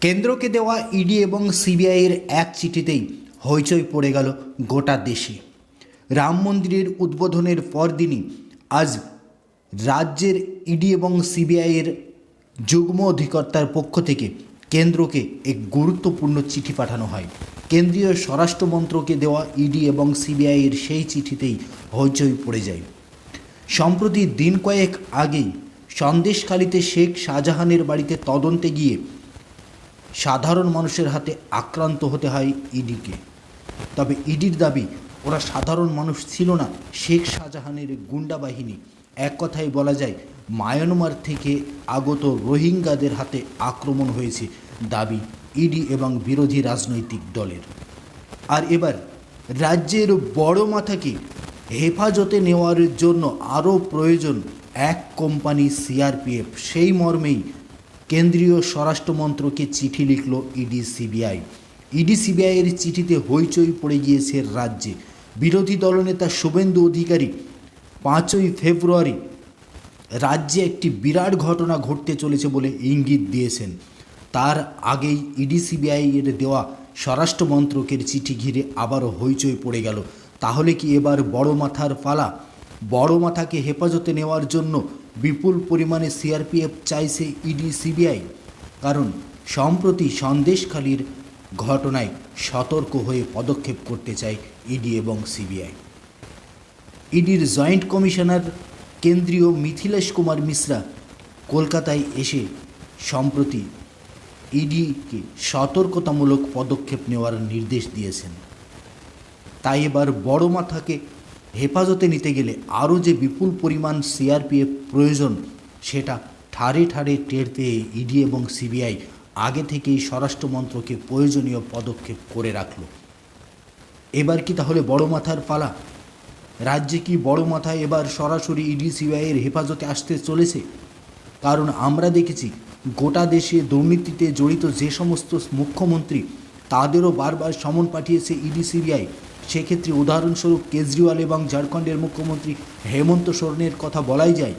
কেন্দ্রকে দেওয়া ইডি এবং সিবিআইয়ের এক চিঠিতেই হইচই পড়ে গেল গোটা দেশে। রাম মন্দিরের উদ্বোধনের পরদিনই আজ রাজ্যের ইডি এবং সিবিআইয়ের যুগ্ম অধিকর্তার পক্ষ থেকে কেন্দ্রকে এক গুরুত্বপূর্ণ চিঠি পাঠানো হয়। কেন্দ্রীয় স্বরাষ্ট্র মন্ত্রকে দেওয়া ইডি এবং সিবিআইয়ের সেই চিঠিতেই হইচই পড়ে যায়। সম্প্রতি দিন কয়েক আগেই সন্দেশখালিতে শেখ শাহজাহানের বাড়িতে তদন্তে গিয়ে সাধারণ মানুষের হাতে আক্রান্ত হতে হয় ইডিকে। তবে ইডির দাবি, ওরা সাধারণ মানুষ ছিল না। শেখ শাহজাহানের গুন্ডা বাহিনী, এক কথায় বলা যায়, মায়ানমার থেকে আগত রোহিঙ্গাদের হাতে আক্রমণ হয়েছে, দাবি ইডি এবং বিরোধী রাজনৈতিক দলের। আর এবার, রাজ্যের বড় মাথাকে হেফাজতে নেওয়ার জন্য আরও প্রয়োজন এক কোম্পানি সিআরপিএফ। সেই মর্মেই কেন্দ্রীয় স্বরাষ্ট্রমন্ত্রকে চিঠি লিখল ইডি সিবিআই। ইডি সিবিআইয়ের চিঠিতে হইচই পড়ে গিয়েছে রাজ্যে। বিরোধী দলনেতা শুভেন্দু অধিকারী পাঁচই ফেব্রুয়ারি রাজ্যে একটি বিরাট ঘটনা ঘটতে চলেছে বলে ইঙ্গিত দিয়েছেন। তার আগেই ইডি সিবিআই এর দেওয়া স্বরাষ্ট্র মন্ত্রকের চিঠি ঘিরে আবারও হইচই পড়ে গেল। তাহলে কি এবার বড় মাথার পালা? বড় মাথাকে হেফাজতে নেওয়ার জন্য বিপুল পরিমাণে সিআরপিএফ চাইছে ইডি সিবিআই, কারণ সম্প্রতি সন্দেশখালির ঘটনায় সতর্ক হয়ে পদক্ষেপ করতে চায় ইডি এবং সিবিআই। ইডির জয়েন্ট কমিশনার কেন্দ্রীয় মিথিলেশ কুমার মিশ্রা কলকাতায় এসে সম্প্রতি ইডিকে সতর্কতামূলক পদক্ষেপ নেওয়ার নির্দেশ দিয়েছেন। তাই এবার বড় মাথাকে হেফাজতে নিতে গেলে আরও যে বিপুল পরিমাণ সিআরপিএফ প্রয়োজন, সেটা ঠারে ঠারে টের পেয়ে ইডি এবং সিবিআই আগে থেকেই স্বরাষ্ট্রমন্ত্রকে প্রয়োজনীয় পদক্ষেপ করে রাখল। এবার কি তাহলে বড় মাথার পালা? রাজ্যে কি বড় মাথা এবার সরাসরি ইডি সিবিআইয়ের হেফাজতে আসতে চলেছে? কারণ আমরা দেখেছি, গোটা দেশে দুর্নীতিতে জড়িত যে সমস্ত মুখ্যমন্ত্রী, তাদেরও বারবার সমন পাঠিয়েছে ইডি সিবিআই। সেক্ষেত্রে উদাহরণস্বরূপ কেজরিওয়াল এবং ঝাড়খণ্ডের মুখ্যমন্ত্রী হেমন্ত সোরেনের কথা বলাই যায়।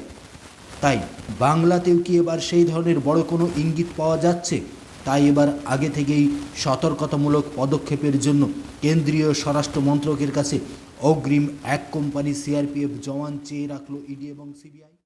তাই বাংলাতেও কি এবার সেই ধরনের বড় কোনো ইঙ্গিত পাওয়া যাচ্ছে? তাই এবার আগে থেকেই সতর্কতামূলক পদক্ষেপের জন্য কেন্দ্রীয় স্বরাষ্ট্র মন্ত্রকের কাছে অগ্রিম এক কোম্পানি সিআরপিএফ জওয়ান চেয়ে রাখল ইডি এবং সিবিআই।